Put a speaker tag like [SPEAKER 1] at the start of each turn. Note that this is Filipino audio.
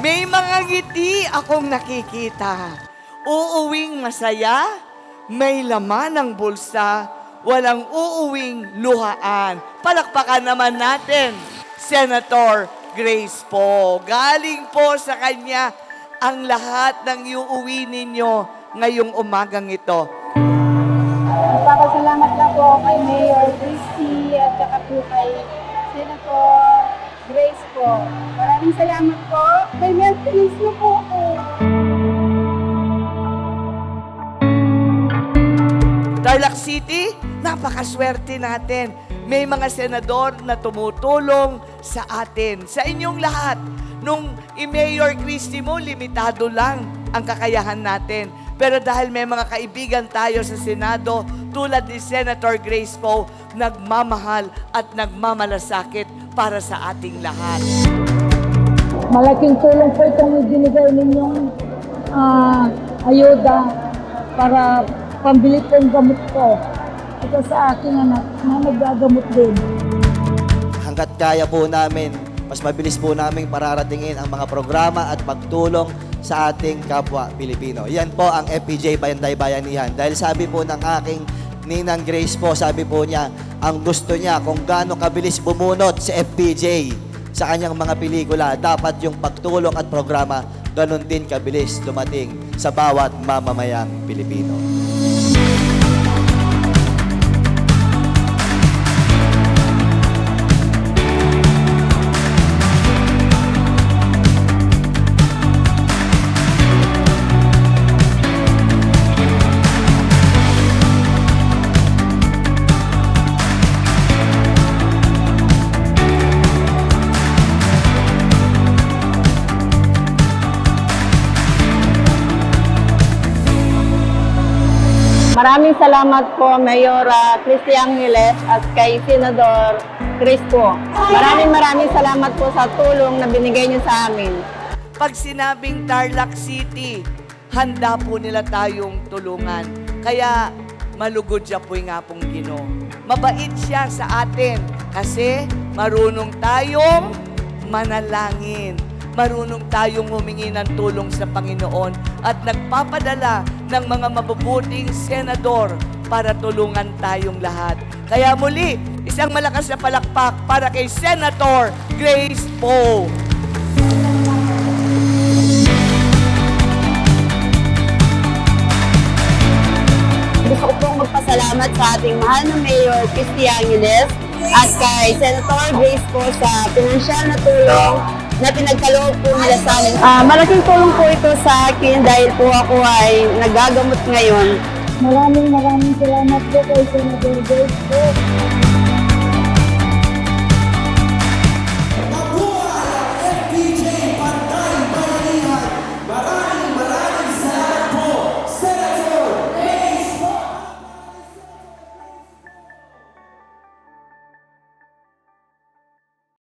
[SPEAKER 1] May mga ngiti akong nakikita. Uuwing masaya, may laman ng bulsa, walang uuwing luhaan. Palakpakan naman natin, Senator Grace po. Galing po sa kanya ang lahat ng iuwi ninyo ngayong umagang ito.
[SPEAKER 2] Nagpapasalamat lang po kay Mayor Christy at saka po kay Senator po. Maraming salamat po. May messages na po ako.
[SPEAKER 1] Tarlac City, napakaswerte natin. May mga senador na tumutulong sa atin, sa inyong lahat. Nung i-Mayor Christie mo, limitado lang ang kakayahan natin. Pero dahil may mga kaibigan tayo sa Senado, tulad ni Senator Grace Poe, nagmamahal at nagmamalasakit para sa ating lahat.
[SPEAKER 2] Malaking tulong po itong binigay ninyong ah, ayuda para pambili po ang gamot ko. Ito sa aking anak na nagagamot din.
[SPEAKER 3] hanggat kaya po namin, mas mabilis po namin pararatingin ang mga programa at pagtulong sa ating kapwa Pilipino. Yan po ang FPJ Bayanday Bayanihan. Dahil sabi po ng aking Ninang Grace po, sabi po niya, ang gusto niya kung gaano kabilis bumunot si FPJ sa kanyang mga pelikula, dapat yung pagtulong at programa ganun din kabilis dumating sa bawat mamamayang Pilipino.
[SPEAKER 4] Maraming salamat po, Mayora Cristi Angeles at kay Senador Chris po. Maraming maraming salamat po sa tulong na binigay niyo sa amin.
[SPEAKER 1] Pag sinabing Tarlac City, handa po nila tayong tulungan. Kaya malugod siya po nga pong Ginoo. Mabait siya sa atin kasi marunong tayong manalangin. Marunong tayong humingi ng tulong sa Panginoon at nagpapadala ng mga mabubuting senador para tulungan tayong lahat. Kaya muli, isang malakas na palakpak para kay Senator Grace Poe.
[SPEAKER 4] Gusto ko pong magpasalamat sa ating mahal na Mayor Cristi Angeles at kay Senator Grace po sa pinansyal na tulong na pinagkaloob po nila sa amin. Ah, malaking tulong po ito sa akin dahil po ako ay nagagamot ngayon
[SPEAKER 2] Maraming maraming salamat po kay Senator Grace po.